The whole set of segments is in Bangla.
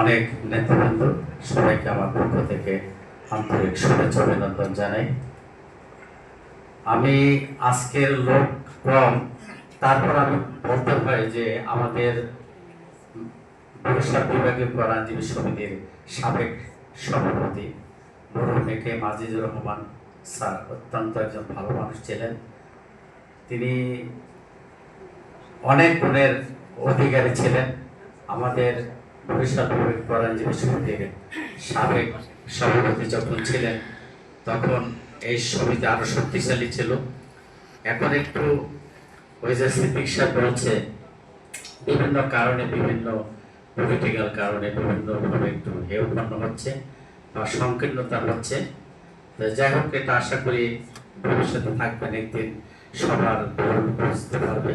অনেক নেতৃবৃন্দ সবাইকে আমার পক্ষ থেকে আন্তরিক শুভেচ্ছা অভিনন্দন জানাই। আমি আজকের লোক কম, তারপর আমি বলতে হয় যে আমাদের বরিশাল বিভাগীয় আইনজীবী সমিতির সাবেক সভাপতি কে মাজিদুর রহমান স্যার অত্যন্ত একজন ভালো মানুষ ছিলেন। তিনি অনেক গুণের অধিকারী ছিলেন। আমাদের সমিতির সাবেক সভাপতি যখন ছিলেন, তখন এই সমিতি আরও শক্তিশালী ছিল। এখন একটু ওই যে বিভিন্ন কারণে, বিভিন্ন পলিটিক্যাল কারণে বিভিন্ন ভাবে একটু হে উৎপন্ন হচ্ছে বা সংকীর্ণতা হচ্ছে। যাই হোক, এটা আশা করি ভবিষ্যতে থাকবেন, একদিন সবার বুঝতে পারবে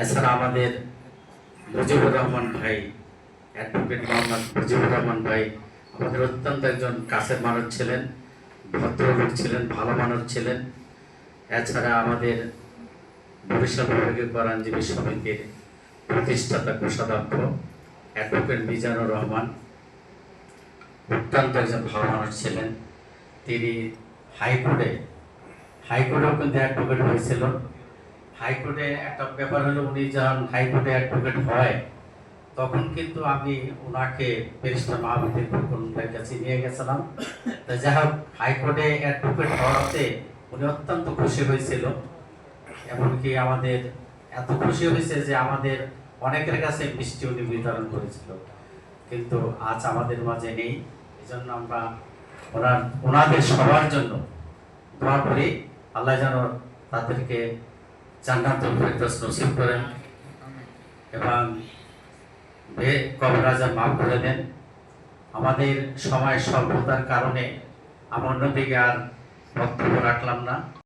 এছাড়া আমাদের মুজিবুর রহমান ভাই, অ্যাডভোকেট মোহাম্মদ মুজিবুর রহমান ভাই, আমাদের অত্যন্ত একজন কাছের মানুষ ছিলেন, ভদ্রলোক ছিলেন, ভালো মানুষ ছিলেন। এছাড়া আমাদের বরিশাল বিভাগীয় আইনজীবী সমিতির প্রতিষ্ঠাতা কোষাধ্যক্ষ, অ্যাডভোকেট মিজানুর রহমান। অত্যন্ত একজন ভালো মানুষ ছিলেন। তিনি হাইকোর্টে, হাইকোর্টেও কিন্তু অ্যাডভোকেট হয়েছিল। হাইকোর্টে একটা ব্যাপার হলো উনি যখন হাইকোর্টে অ্যাডভোকেট হয়, তখন কিন্তু আমি ওনাকে ব্যারিস্টার মাহমুদুর ফুলকনের কাছে নিয়ে গেছিলাম। তা যাই হোক, হাইকোর্টে অ্যাডভোকেট হওয়াতে উনি অত্যন্ত খুশি হয়েছিল। এমনকি আমাদের এত খুশি হয়েছে যে আমাদের অনেকের কাছে মিষ্টি উনি বিতরণ করেছিল। কিন্তু আজ আমাদের মাঝে নেই। এই জন্য আমরা ওনার, ওনাদের সবার জন্য দোয়া করি। আল্লাহ যেন তাদেরকে জান্নাতুল ফেরদৌস নসিব করেন মাফ করে দেন। আমাদের সময় স্বল্পতার কারণে আমার অন্যদিকে আর বক্তব্য রাখলাম না।